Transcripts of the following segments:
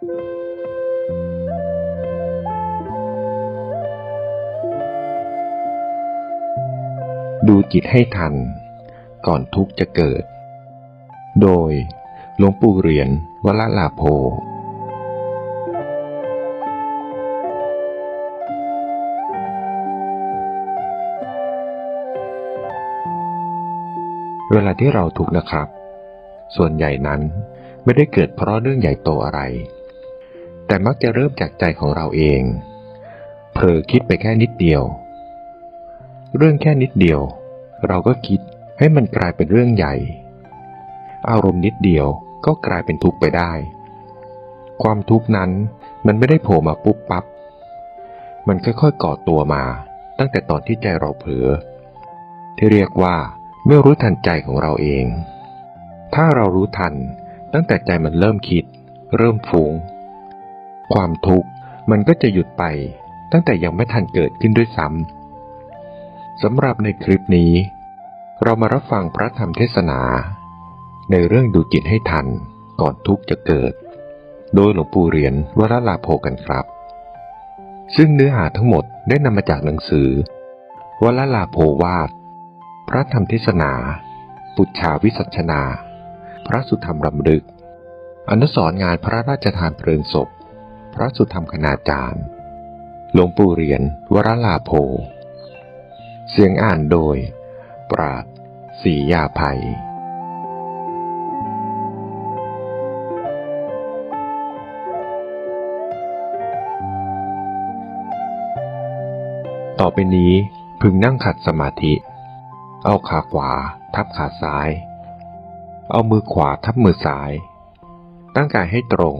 ดูจิตให้ทัน ก่อนทุกจะเกิด โดยหลวงปู่เหรียญวละลาโพเวลาที่เราทุกข์นะครับ ส่วนใหญ่นั้นไม่ได้เกิดเพราะเรื่องใหญ่โตอะไร แต่มักจะเริ่มจากใจของเราเอง เผลอคิดไปแค่นิดเดียว เรื่องแค่นิดเดียว เราก็คิดให้มันกลายเป็นเรื่องใหญ่ อารมณ์นิดเดียวก็กลายเป็นทุกข์ไปได้ ความทุกข์นั้นมันไม่ได้โผล่มาปุ๊บปับ๊บ มันค่อยๆก่อตัวมา ตั้งแต่ตอนที่ใจเราเผลอ ที่เรียกว่าไม่รู้ทันใจของเราเอง ถ้าเรารู้ทันตั้งแต่ใจมันเริ่มคิด เริ่มฟุง้ง ความทุกข์มันก็จะหยุดไป ตั้งแต่ยังไม่ทันเกิดขึ้นด้วยซ้ำสำหรับในคลิปนี้ เรามารับฟังพระธรรมเทศนา ในเรื่องดูจิตให้ทันก่อนทุกข์จะเกิด โดยหลวงปู่เหรียญวรลาโภกันครับ ซึ่งเนื้อหาทั้งหมดได้นำมาจากหนังสือวรลาโภวาท พระธรรมเทศนา ปุจฉาวิสัชนา พระสุธรรมรำลึก อนุสรณ์งานพระราชทานเพลิงศพ พระสุธรรมคณาจารย์ หลวงปู่เหรียญวรลาโภเสียงอ่านโดย ปราดศรียาภัย ต่อไปนี้พึงนั่งขัดสมาธิ เอาขาขวาทับขาซ้าย เอามือขวาทับมือซ้าย ตั้งกายให้ตรง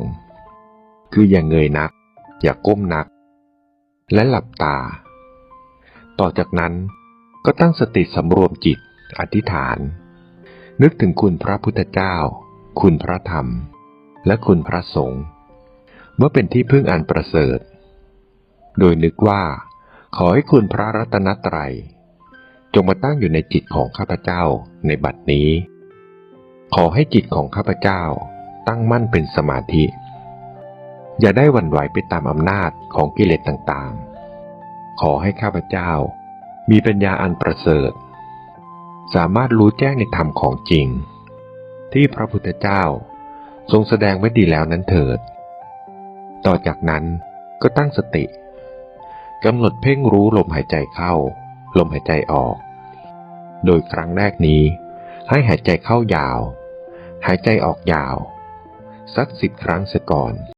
คืออย่าเงยนัก อย่าก้มนัก และหลับตา ต่อจากนั้นก็ตั้งสติสำรวมจิตอธิษฐาน นึกถึงคุณพระพุทธเจ้า คุณพระธรรม และคุณพระสงฆ์เมื่อเป็นที่พึ่งอันประเสริฐ โดยนึกว่า ขอให้คุณพระรัตนตรัย จงมาตั้งอยู่ในจิตของข้าพเจ้าในบัดนี้ ขอให้จิตของข้าพเจ้าตั้งมั่นเป็นสมาธิ อย่าได้วันไหวไปตามอำนาจของกิเลสต่างๆ ขอให้ข้าพเจ้า มีปัญญาอันประเสริฐ สามารถรู้แจ้งในธรรมของจริง ที่พระพุทธเจ้าทรงแสดงไว้ดีแล้วนั้นเถิด ต่อจากนั้นก็ตั้งสติกำหนดเพ่งรู้ลมหายใจเข้า ลมหายใจออก โดยครั้งแรกนี้ ให้หายใจเข้ายาว หายใจออกยาว สักสิบครั้งเสียก่อน